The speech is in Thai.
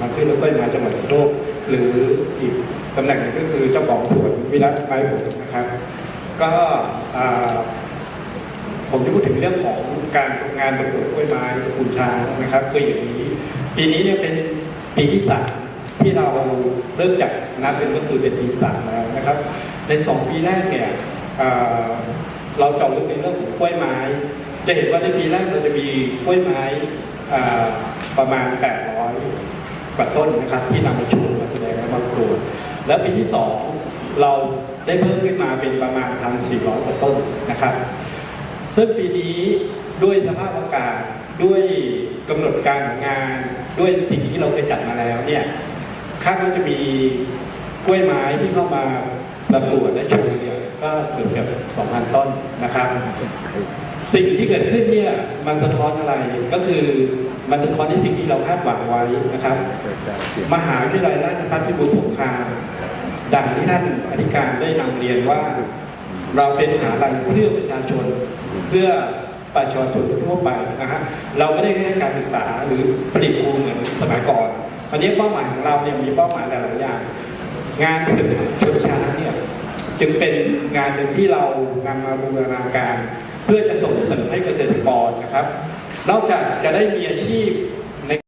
พันธุ์พืชและกล้วยไม้จังหวัดโลกหรืออีกตำแหน่งหนึงก็คือเจ้าของสวนวิรัตไม้ผลนะครับ ก็ผมจะพูดถึงเรื่องของการทำงานประกวดกล้วยไม้ตระกูลช้างนะครับคืออย่างนี้ ปีนี้เนี่ยเป็นปีที่สามที่เราเริ่มจากนับเป็นก็คือเป็นปีที่สามแล้วนะครับ ในสองปีแรกเนี่ยเราเจาะลึกในเรื่องของกล้วยไม้ จะเห็นว่าในปีแรกเราจะมีกล้วยไม้ประมาณ8 กว่าต้นนะครับที่นำมาชว์มาแสดงและมาประกวแล้วปีที่สองเราได้เพิ่มขึ้นมาเป็นประมาณ1,400กว่าต้นนะครับ ซึ่งปีนี้ด้วยสภาพอากาศด้วยกำหนดการของงานด้วยสิ่งที่เราเคยจัดมาแล้วเนี่ยคาดว่าจะมีกล้วยไม้ที่เข้ามาประกวดและโชว์เนี่ยก็เกือบเกือบ2,000 ต้นนะครับ สิ่งที่เกิดขึ้นเนี่ยมันสะท้อนอะไรก็คือมันสะท้อนในสิ่งที่เราคาดหวังไว้นะครับ มหาวิทยาลัยราชภัฏพิบูลสงครามดังที่ท่านอธิการได้นำเรียนว่า เราเป็นมหาลัยเพื่อประชาชน เพื่อประชาชนทั่วไปนะฮะเราไม่ได้แค่การศึกษาหรือผลิตครูเหมือนสมัยก่อนตอนนี้เป้าหมายของเราเนี่ยมีเป้าหมายหลายอย่าง งานผลิตชนช้าเนี่ยจึงเป็นงานหนึ่งที่เรานำมาบูรณาการ นอกจากจะได้มีอาชีพ